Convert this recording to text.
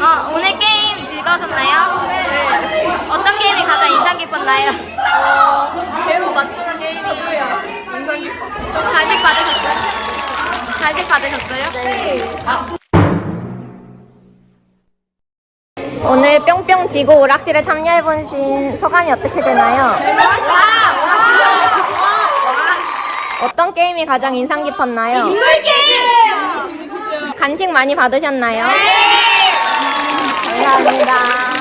아, 오늘 게임 즐거우셨나요? 네. 어떤 게임이 가장 인상 깊었나요? 배우 맞추는 게임이 인상 깊었어. 간식 받으셨어요? 간식 받으셨어요? 네. 오늘 뿅뿅 지고 오락실에 참여해보신 소감이 어떻게 되나요? 어떤 게임이 가장 인상 깊었나요? 간식 많이 받으셨나요? 감사합니다.